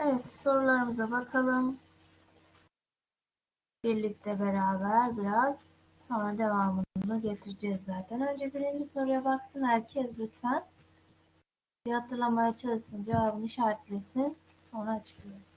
Evet sorularımıza bakalım. Birlikte beraber biraz sonra devamını getireceğiz zaten. Önce birinci soruya baksın herkes lütfen. Bir hatırlamaya çalışsın cevabını işaretlesin. Sonra açıklayalım.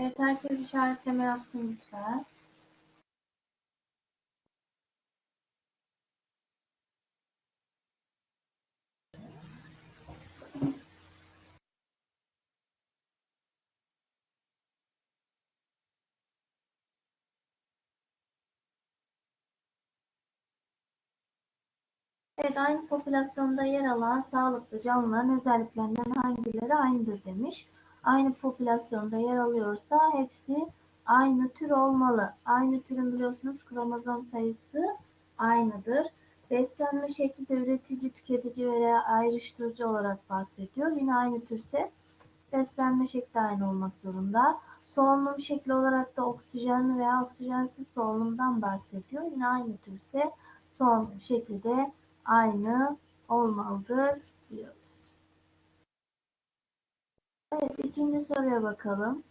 Evet herkes işaretleme yapsın lütfen. Evet, aynı popülasyonda yer alan sağlıklı canlıların özelliklerinden hangileri aynıdır demiş. Aynı popülasyonda yer alıyorsa hepsi aynı tür olmalı. Aynı türün biliyorsunuz kromozom sayısı aynıdır. Beslenme şekli de üretici, tüketici veya ayrıştırıcı olarak bahsediyor. Yine aynı türse beslenme şekli aynı olmak zorunda. Solunum şekli olarak da oksijen veya oksijensiz solunumdan bahsediyor. Yine aynı türse solunum şekli de aynı olmalıdır diyoruz. Evet ikinci soruya bakalım.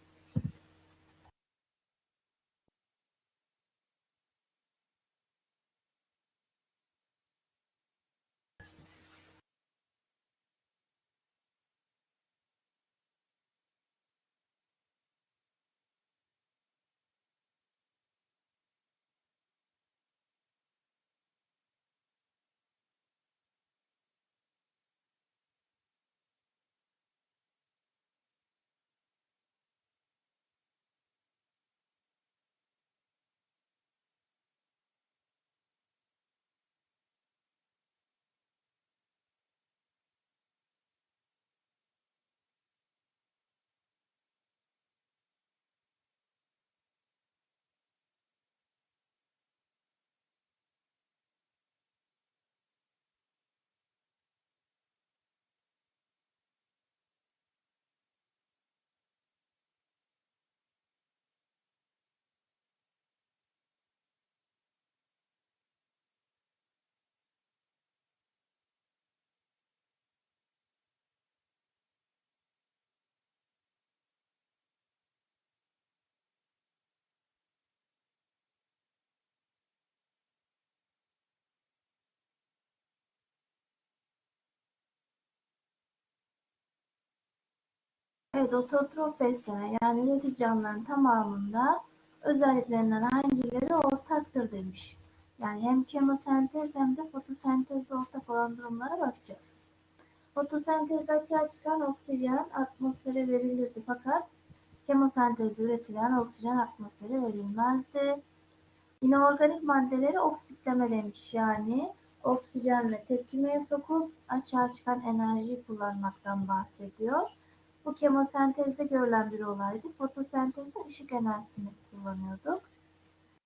Evet, ototrop beslenen yani üretici canlıların tamamında özelliklerinden hangileri ortaktır demiş. Yani hem kemosentez hem de fotosentezde ortak olan durumlara bakacağız. Fotosentezde açığa çıkan oksijen atmosfere verilirdi fakat kemosentezde üretilen oksijen atmosfere verilmezdi. Yine organik maddeleri oksitleme demiş yani oksijenle tepkimeye sokup açığa çıkan enerjiyi kullanmaktan bahsediyor. Bu kemosentezde görülen bir olaydı. Fotosentezde ışık enerjisini kullanıyorduk.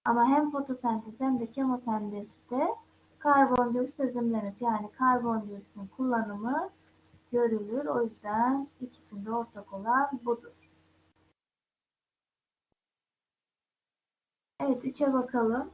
Ama hem fotosentez hem de kemosentezde karbondioksit özümlemesi yani karbondioksitin kullanımı görülür. O yüzden ikisinde ortak olan budur. Evet 3'e bakalım.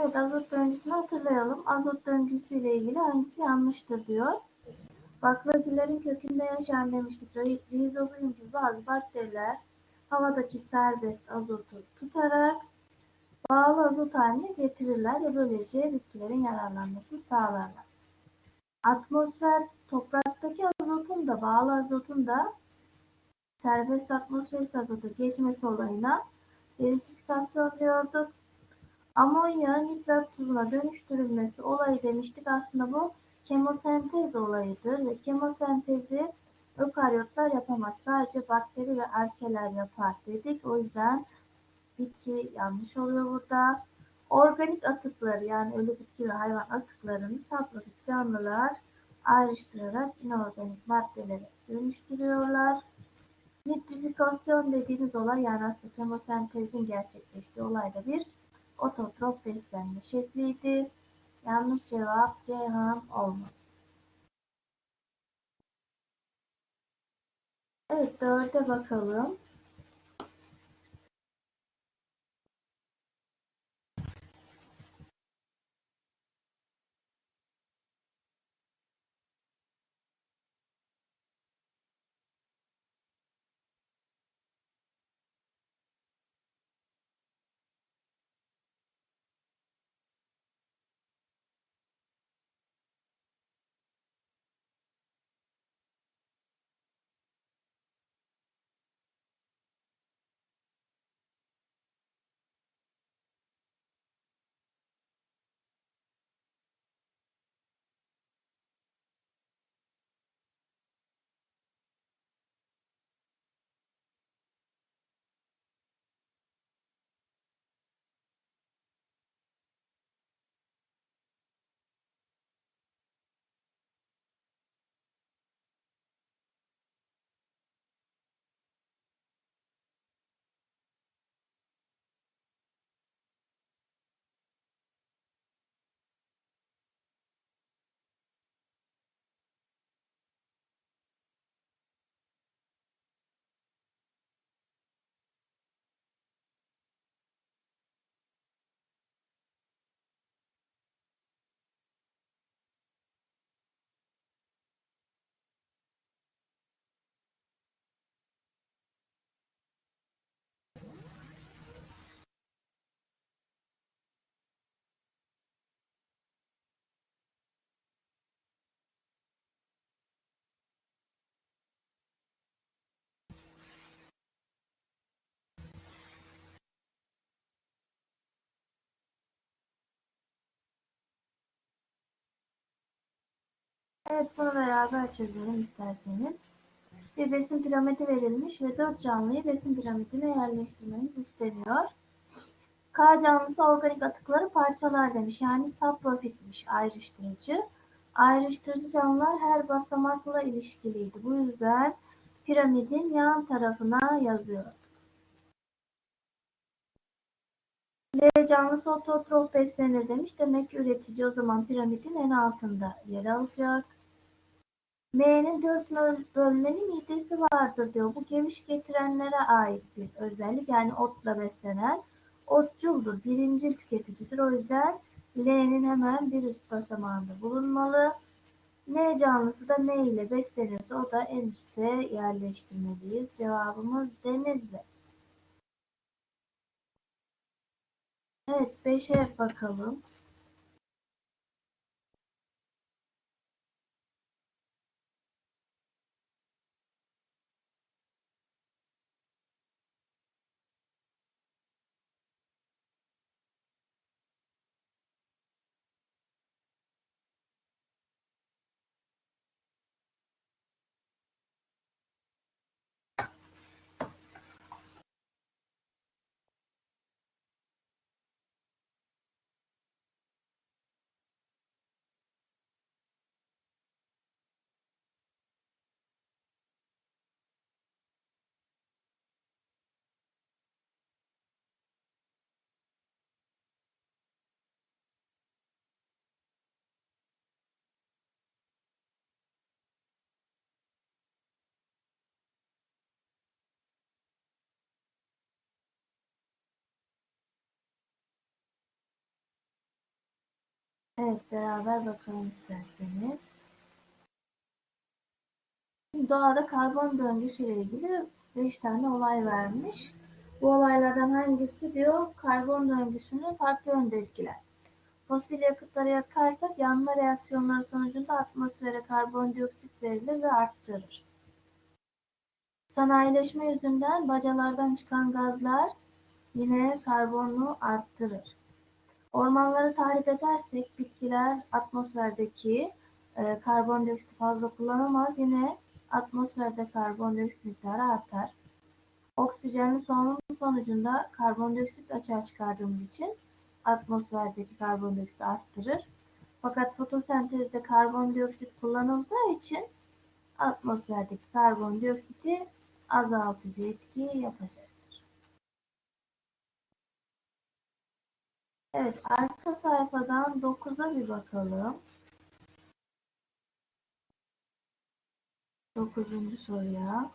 Evet azot döngüsünü hatırlayalım. Azot döngüsüyle ilgili hangisi yanlıştır diyor. Baklagillerin kökünde yaşayan demiştik. Rizobium gibi bazı bakteriler havadaki serbest azotu tutarak bağlı azot haline getirirler ve böylece bitkilerin yararlanmasını sağlarlar. Atmosfer topraktaki azotun da bağlı azotun da serbest atmosferik azotu geçmesi olayına deritrifikasyon diyorduk. Amonya nitrat tuzuna dönüştürülmesi olayı demiştik. Aslında bu kemosentez olayıdır ve kemosentezi ökaryotlar yapamaz. Sadece bakteri ve arkeler yapar dedik. O yüzden bitki yanlış oluyor burada. Organik atıkları yani ölü bitki ve hayvan atıklarını saprofit canlılar ayrıştırarak inorganik maddelere dönüştürüyorlar. Nitrifikasyon dediğimiz olay yani aslında kemosentezin gerçekleştiği olayda bir ototrop beslenme şekliydi. Yanlış cevap Ceyhan olmadı. Evet dörde bakalım. Evet bunu beraber çözelim isterseniz. Bir besin piramidi verilmiş ve dört canlıyı besin piramidine yerleştirmemiz isteniyor. K canlısı organik atıkları parçalar demiş. Yani saprofitmiş ayrıştırıcı. Ayrıştırıcı canlılar her basamakla ilişkiliydi. Bu yüzden piramidin yan tarafına yazıyor. L canlısı ototrof beslenir demiş. Demek ki üretici o zaman piramidin en altında yer alacak. M'nin dört bölmeli midesi vardır diyor. Bu geviş getirenlere ait bir özellik. Yani otla beslenen otçuldur. Birincil tüketicidir. O yüzden L'nin hemen bir üst basamağında bulunmalı. N canlısı da M ile beslenirse o da en üste yerleştirmeliyiz. Cevabımız Denizli. Evet 5'e bakalım. Evet beraber bakalım isterseniz. Doğada karbon döngüsüyle ilgili 5 tane olay vermiş. Bu olaylardan hangisi diyor karbon döngüsünü farklı yönde etkiler. Fosil yakıtları yakarsak yanma reaksiyonları sonucunda atmosfere karbondioksit verilir ve arttırır. Sanayileşme yüzünden bacalardan çıkan gazlar yine karbonu arttırır. Ormanları tahrip edersek bitkiler atmosferdeki e, karbondioksit fazla kullanamaz. Yine atmosferde karbondioksit miktarı artar. Oksijenin solunum sonucunda karbondioksit açığa çıkardığımız için atmosferdeki karbondioksit arttırır. Fakat fotosentezde karbondioksit kullanıldığı için atmosferdeki karbondioksiti azaltıcı etki yapacaktır. Evet, arka sayfadan 9'a bir bakalım. 9. soruya.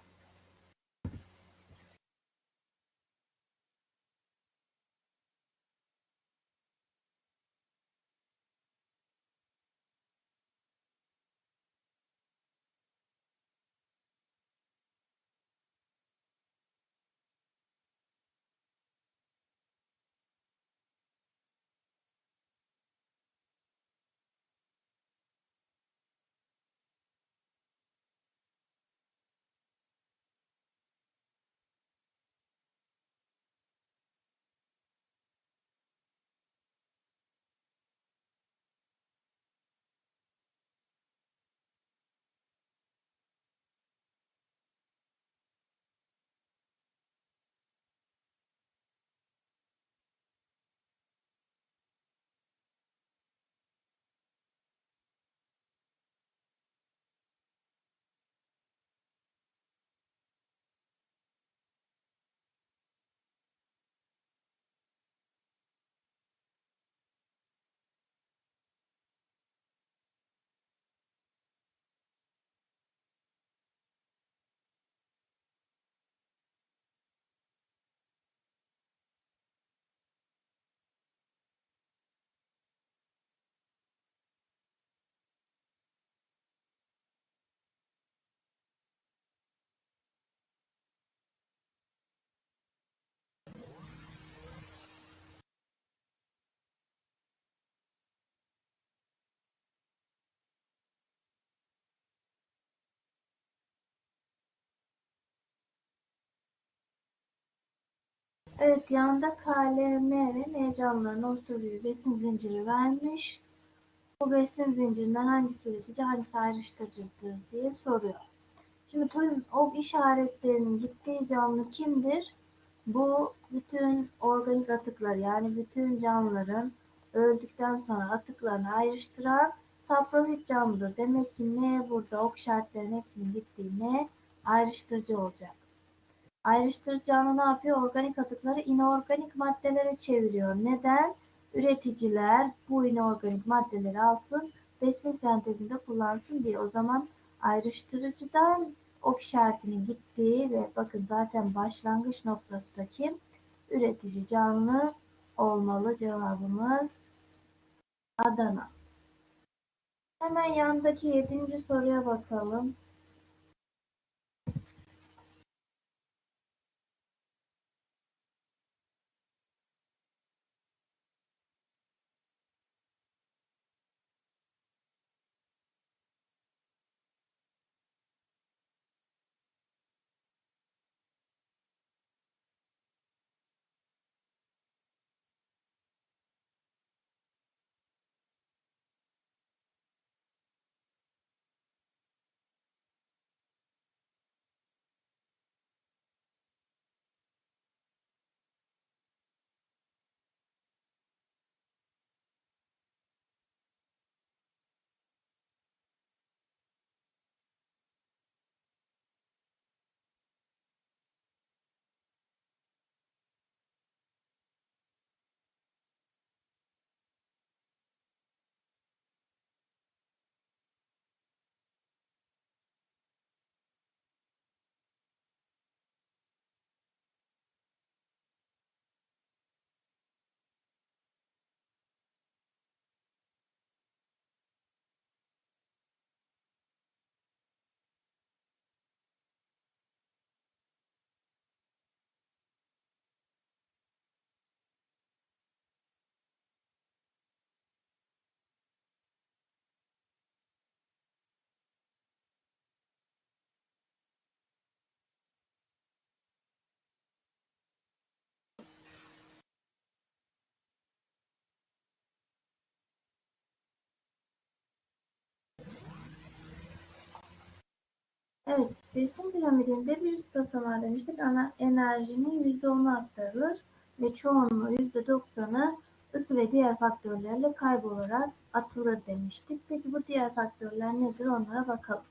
Evet, yanda KLM ve M canlıların oluşturduğu besin zinciri vermiş. Bu besin zincirinden hangisi üretici, hangisi ayrıştırıcıdır diye soruyor. Şimdi tüm o işaretlerinin gittiği canlı kimdir? Bu bütün organik atıklar yani bütün canlıların öldükten sonra atıklarını ayrıştıran saprofit canlıdır. Demek ki ne burada ok işaretlerin hepsinin gittiği ne ayrıştırıcı olacak. Ayrıştırıcı canlı ne yapıyor? Organik atıkları inorganik maddelere çeviriyor. Neden? Üreticiler bu inorganik maddeleri alsın, besin sentezinde kullansın diye. O zaman ayrıştırıcıdan ok işaretinin gittiği ve bakın zaten başlangıç noktası da kim? Üretici canlı olmalı cevabımız Adana. Hemen yandaki yedinci soruya bakalım. Evet, besin piramidinde bir üst basamağı demiştik. Ana enerjinin %10'u aktarılır ve çoğunluğu %90'ı ısı ve diğer faktörlerle kaybolarak atılır demiştik. Peki bu diğer faktörler nedir onlara bakalım.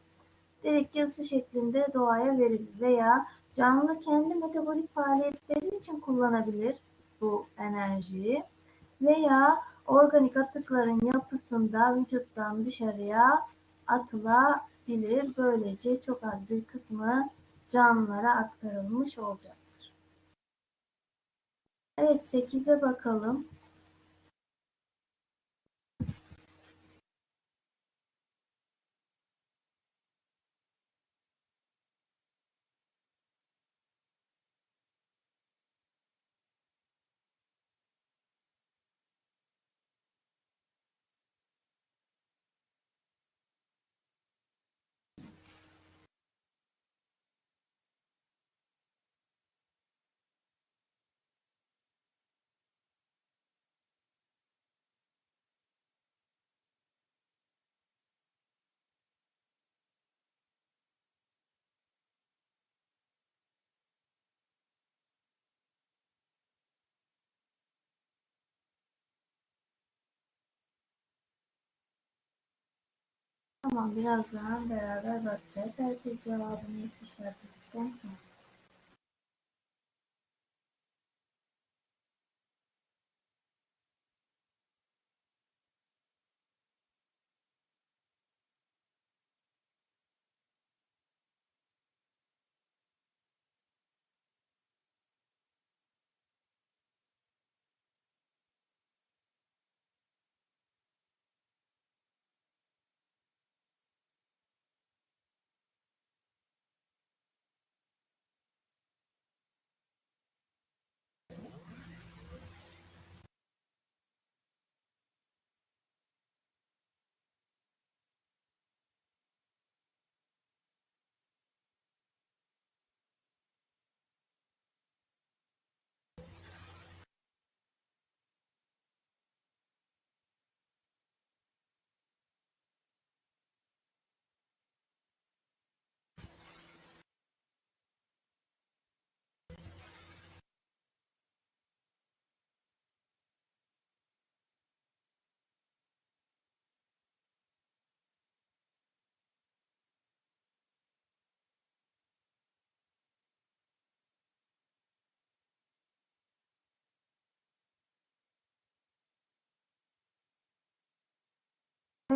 Dedik ki ısı şeklinde doğaya verilir veya canlı kendi metabolik faaliyetleri için kullanabilir bu enerjiyi veya organik atıkların yapısında vücuttan dışarıya atılabilir. Böylece çok az bir kısmı canlılara aktarılmış olacaktır. Evet 8'e bakalım. Tamam birazdan beraber bakacağız. Herkes cevabını işaretledikten sonra.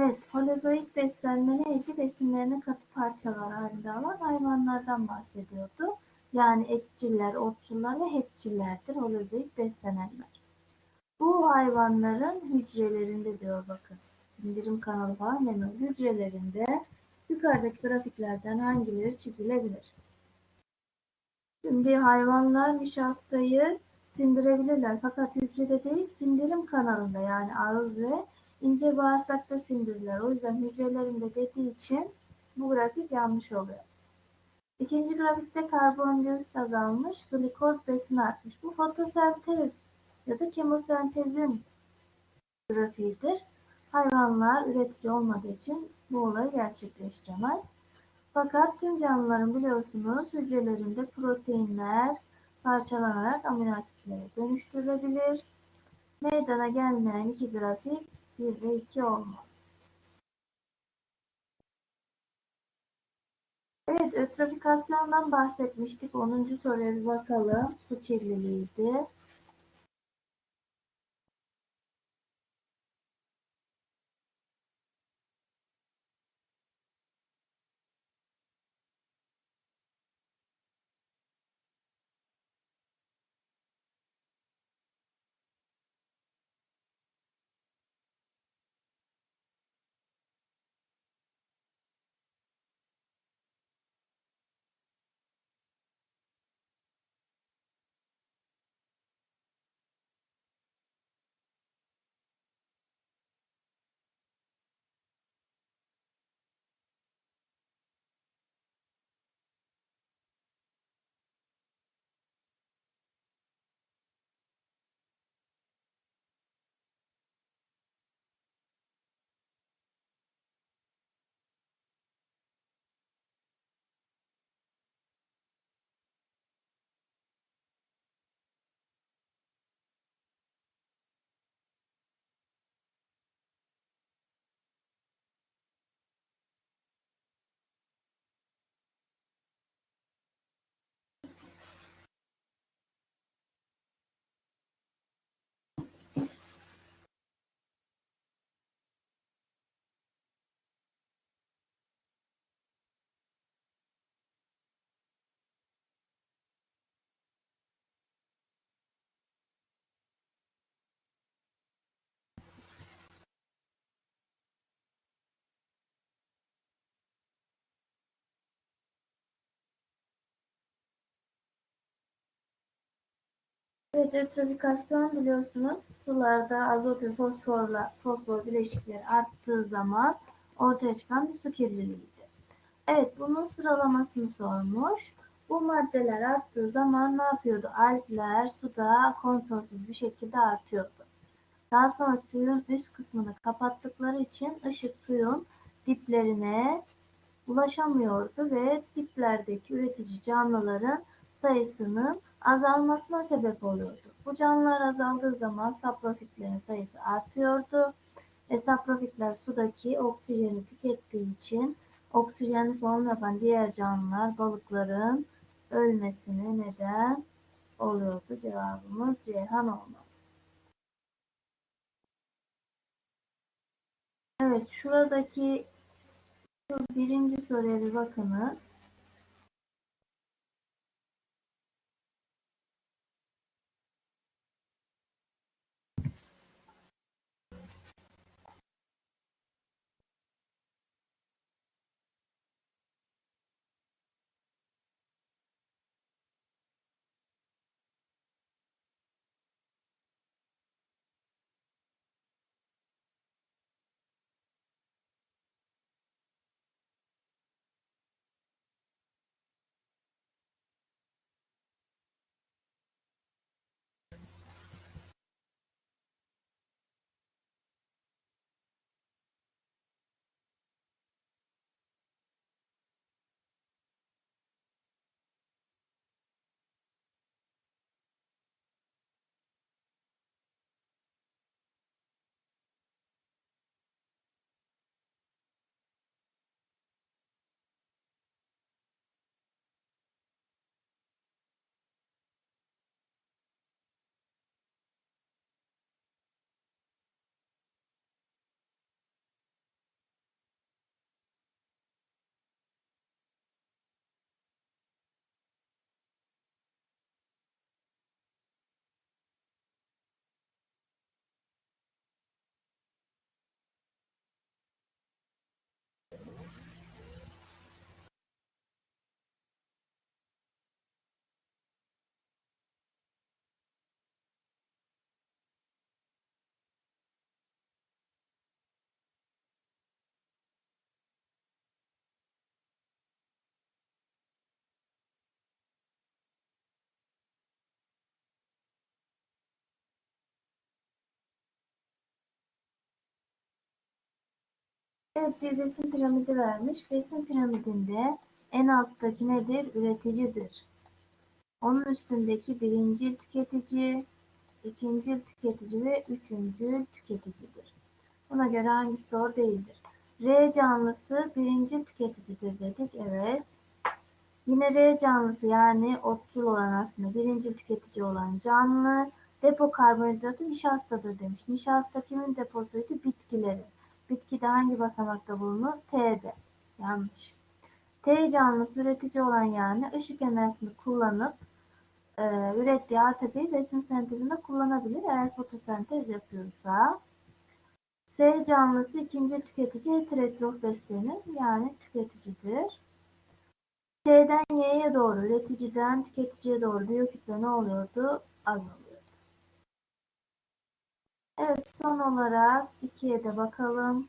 Evet, holozoik beslenme neydi? Besinlerini katı parçalar halinde alan hayvanlardan bahsediyordu. Yani etçiller, otçular ve hepçillerdir holozoik beslenenler. Bu hayvanların hücrelerinde diyor bakın. Sindirim kanalı falan demiyor. Hücrelerinde yukarıdaki grafiklerden hangileri çizilebilir? Şimdi hayvanlar nişastayı sindirebilirler fakat hücrede değil sindirim kanalında yani ağız ve ince bağırsakta sindirirler. O yüzden hücrelerinde dediği için bu grafik yanlış oluyor. İkinci grafikte karbondioksit azalmış, glikoz besin artmış. Bu fotosentez ya da kemosentezin grafiğidir. Hayvanlar üretici olmadığı için bu olayı gerçekleştiremez. Fakat tüm canlıların biliyorsunuz hücrelerinde proteinler parçalanarak amino asitlere dönüştürülebilir. Meydana gelmeyen iki grafik 1 ve 2 olmalı. Evet, ötrofikasyondan bahsetmiştik. 10. soruya bakalım. Su kirliliğiydi. Evet, ötrofikasyon biliyorsunuz sularda azot ve fosforla fosfor bileşikleri arttığı zaman ortaya çıkan bir su kirliliğiydi. Evet, bunun sıralamasını sormuş. Bu maddeler arttığı zaman ne yapıyordu? Algler suda kontrolsüz bir şekilde artıyordu. Daha sonra suyun üst kısmını kapattıkları için ışık suyun diplerine ulaşamıyordu ve diplerdeki üretici canlıların sayısının azalmasına sebep oluyordu. Bu canlılar azaldığı zaman saprofitlerin sayısı artıyordu ve saprofitler sudaki oksijeni tükettiği için oksijenli solunum yapan diğer canlılar balıkların ölmesine neden oluyordu. Cevabımız Ceyhan olmalı. Evet şuradaki şu birinci soruya bir bakınız. Evet bir besin piramidi vermiş. Besin piramidinde en alttaki nedir? Üreticidir. Onun üstündeki birinci tüketici, ikinci tüketici ve üçüncü tüketicidir. Buna göre hangisi doğru değildir? R canlısı birinci tüketicidir dedik. Evet. Yine R canlısı yani otçul olan aslında birinci tüketici olan canlı depo karbonhidratı nişastadır demiş. Nişasta kimin deposuydu? Bitkilerin. Bitkide hangi basamakta bulunur? T'de. Yanlış. T canlısı üretici olan yani ışık enerjisini kullanıp e, ürettiği ATP'yi besin sentezinde kullanabilir eğer fotosentez yapıyorsa. S canlısı ikinci tüketici heterotrof beslenir yani tüketicidir. T'den Y'ye doğru, üreticiden tüketiciye doğru biyokütle ne oluyordu? Azalıyordu. Evet son olarak ikiye de bakalım.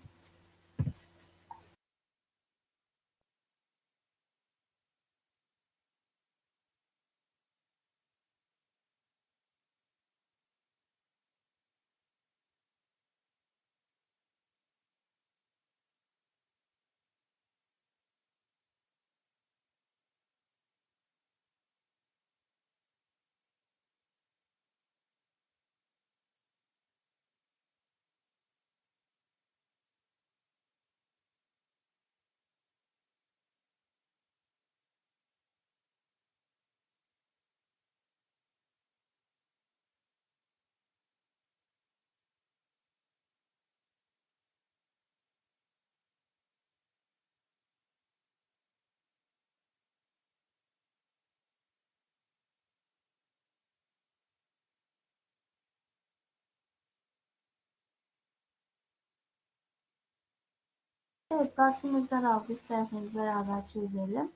Evet vaktimiz daraldı. İsterseniz beraber çözelim.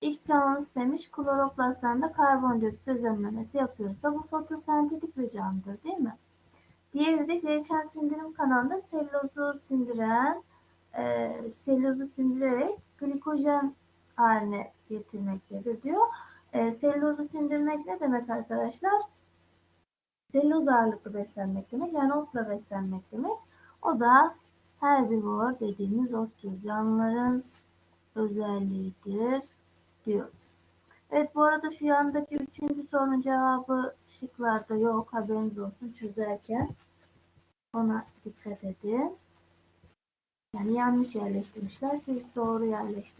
X canlısı demiş kloroplastlarında karbondioksit özümlemesi yapıyorsa bu fotosentetik bir canlıdır değil mi? Diğeri de gelişen sindirim kanalında selülozu sindiren, e, selülozu sindirerek glikojen haline getirmektedir diyor. E, selülozu sindirmek ne demek arkadaşlar? Selüloz ağırlıklı beslenmek demek. Yani otla beslenmek demek. O da herbivor dediğimiz otçul canlıların özelliğidir diyoruz. Evet bu arada şu yandaki üçüncü sorunun cevabı şıklarda yok. Haberiniz olsun çözerken. Ona dikkat edin. Yani yanlış yerleştirmişler. Siz doğru yerleştirmişsiniz.